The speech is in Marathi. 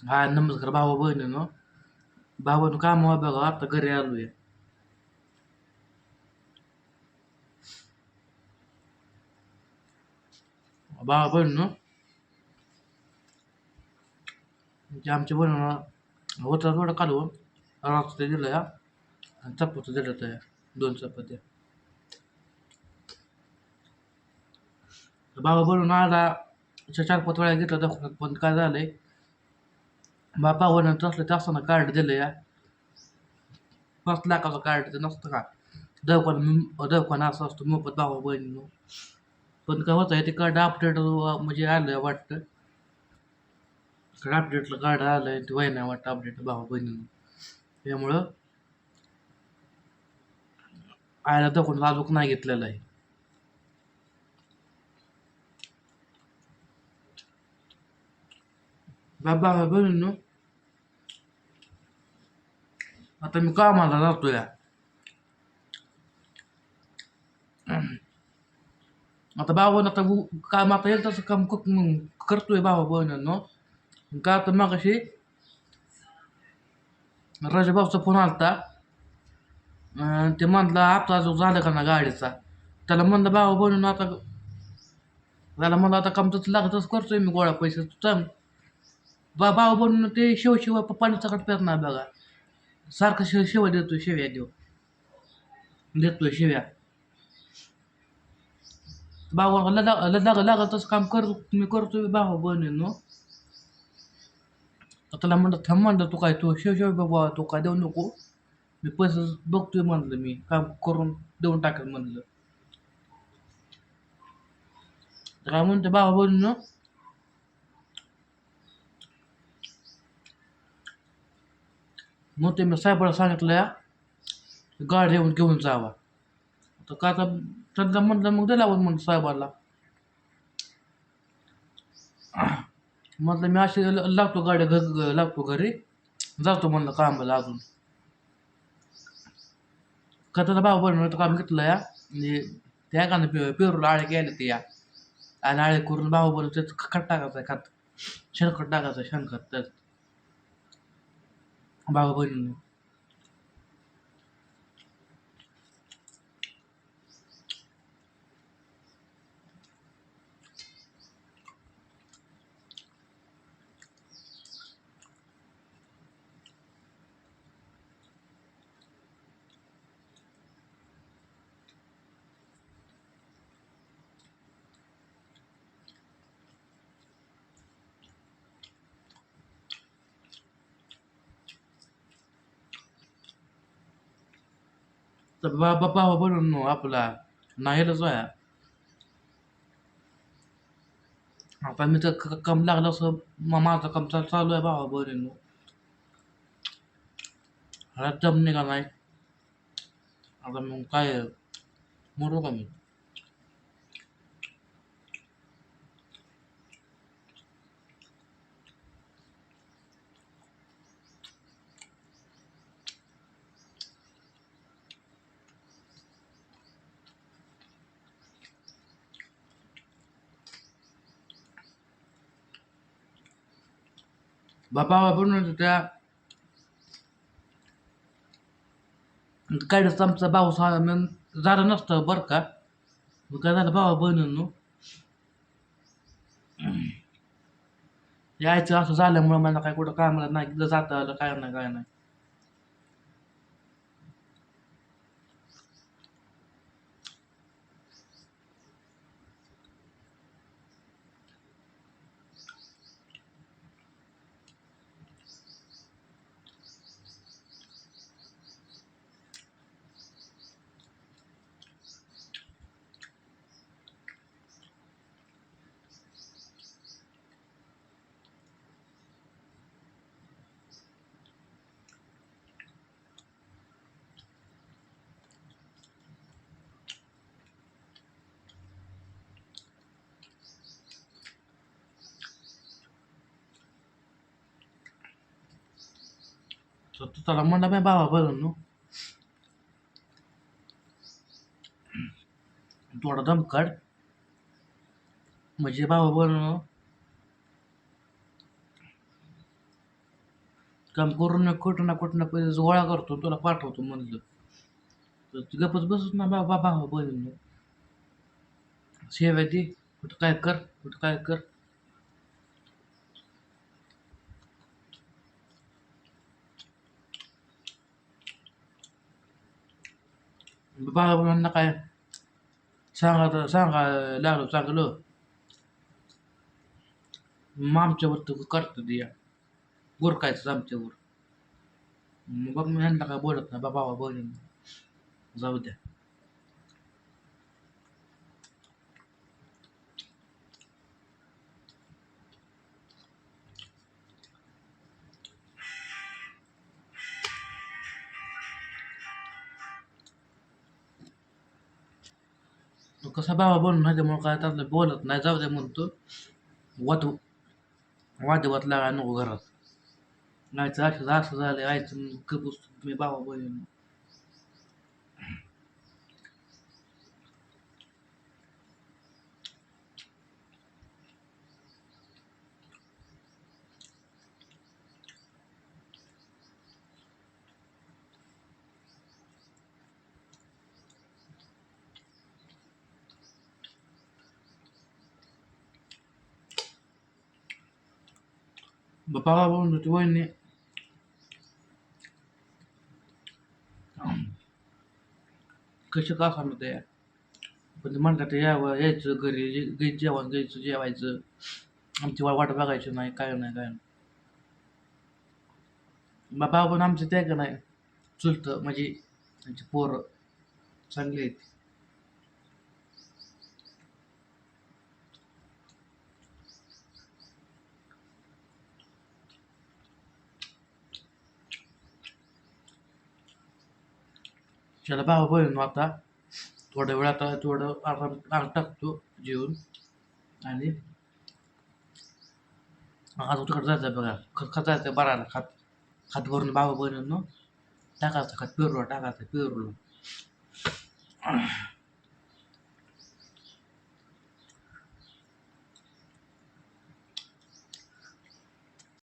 हा नमस्कार भावा बहिणीनो. भावानं कामावर बघा आता घरी आलो आहे भावा बहिणीनो ते आमच्या बहिणीनं होता थोडं काढून हो, रात्र दिलं या आणि चपात्या दिलं त्या दोन चपात्या. बाबा बनवून आला चार पाच वेळा घेतलं दवाखान्यात पण काय झालंय बापा हो वडील असलं ते असताना कार्ड दिलं या पाच लाखाचं कार्ड ते नसतं का? दवाखाना दवाखाना असं असतो मोफत भावा बहिणीनं. पण काय होतं ते कार्ड अपडेट म्हणजे आलं वाटतं. अपडेटला कार्ड आलं आहे ते वय नाही वाटतं अपडेट भावा बहिणीनं. त्यामुळं आयला दखून अजून नाही घेतलेलं आहे. बाबा बहिणीनं आता मी कामाला जातो या आता बाबानं आता काम आता येईल तसं काम करतोय बाबा बहिणांनो. का आता मगाशी राजाभाऊचा फोन आलता. ते म्हणला आपला जो झाला का ना गाडीचा? त्याला म्हणलं बाबा बहिणीनं आता त्याला म्हणलं आता काम तसं लागतच करतोय मी गोळा पैसे. चांग बा बाबा बनून ते शिव शिव पाणी सकट पेरणार बघा. सारखं शिव शिव देतोय शिव्या देव देतोय शिव्या. बाबा लाग लाग लागतच काम कर मी करतोय बाबा बहिणीनो. त्याला म्हणलं थांब म्हणलं तू काय तू शिव शिव बाबा तू काय देऊ नको. मी पैसे बघतोय म्हणलं मी काम करून देऊन टाकेल म्हणलं. काय म्हणते बाबा बहिणीनो मग ते मी साहेबाला सांगितलं या गाडी येऊन घेऊन जावा. तर का तर त्यांना म्हणलं मग दिला म्हणलं साहेबाला. म्हटलं मी अशी लागतो गाडी घ लागतो घरी. जातो म्हणलं कामाला अजून. का त्याचा भाऊ बनवलं काम घेतलं या. म्हणजे त्या का पे पेरूला आळे गेले ते या. आणि आळे करून भाऊ बनवलं त्याचं खत टाकायचं आहे खत. शेणखत टाकायचं आहे शेणखत त्याचं. भाऊ तर बाबा बाबा बनून आपला नाहीलच आहे आता मी तर कम लागलं असं मग माझं कम चालू आहे बाबा बहिणीनं ह्याला दम निघा नाही. आता मग काय मरू का मी? बाबा बनून त्या काढच आमचा भाऊ सा झालं नसतं बरं का? मग काय झालं भावा बहिणींनो? यायचं असं झाल्यामुळं मला काय कुठं कामाला नाही जाता आलं काय नाही काय नाही. तर तू त्याला म्हणला मी बाबा बहिणींनो थोडा दमकाट म्हणजे बाबा बहिणींनो काम करून ना कुठं ना कुठं ना पैसे गोळा करतो तुला पाठवतो म्हणलं. तर ती गपच बसत ना बाबा भावा बहिणीनं शेव्या दे कुठं काय कर कुठं काय कर. बाबा बहिणींना काय सांगा तर सांगा लागलो चांगलं मग आमच्यावर तू करतो ते या गुरकायचं आमच्यावर मग बघ मी ह्यांना काय बोलत नाही बाबा बहिणी जाऊ द्या कसा बाबा बोलून नाही त्यामुळे काय त्यातलं बोलत नाही जाऊ दे म्हणतो. वाद वादवाद लागा नको घरात. तर असं असं झालं आयचं कपूस मी बाबा बोलून बाबा बोलून होती वहिनी कसे का सांगत आहे पण ते म्हणतात ते यावं यायचं घरी जे- घरी जेवण घ्यायचं जेवायचं आमची वा- वाट बघायची नाही काय नाही काय नाही बाबा पण आमचं ते का नाही चुलतं म्हणजे आमची पोरं चांगली आहेत त्याला भाव बहीण आता. थोड्या वेळ आता थोडं आराम आराम टाकतो जेवून. आणि आज तिकडे जायचं बघा. खत खत जायचं बराला खात. खात भरून बाबा बहिणीनं टाकायचं खात पेरूला टाकायचं पेरूला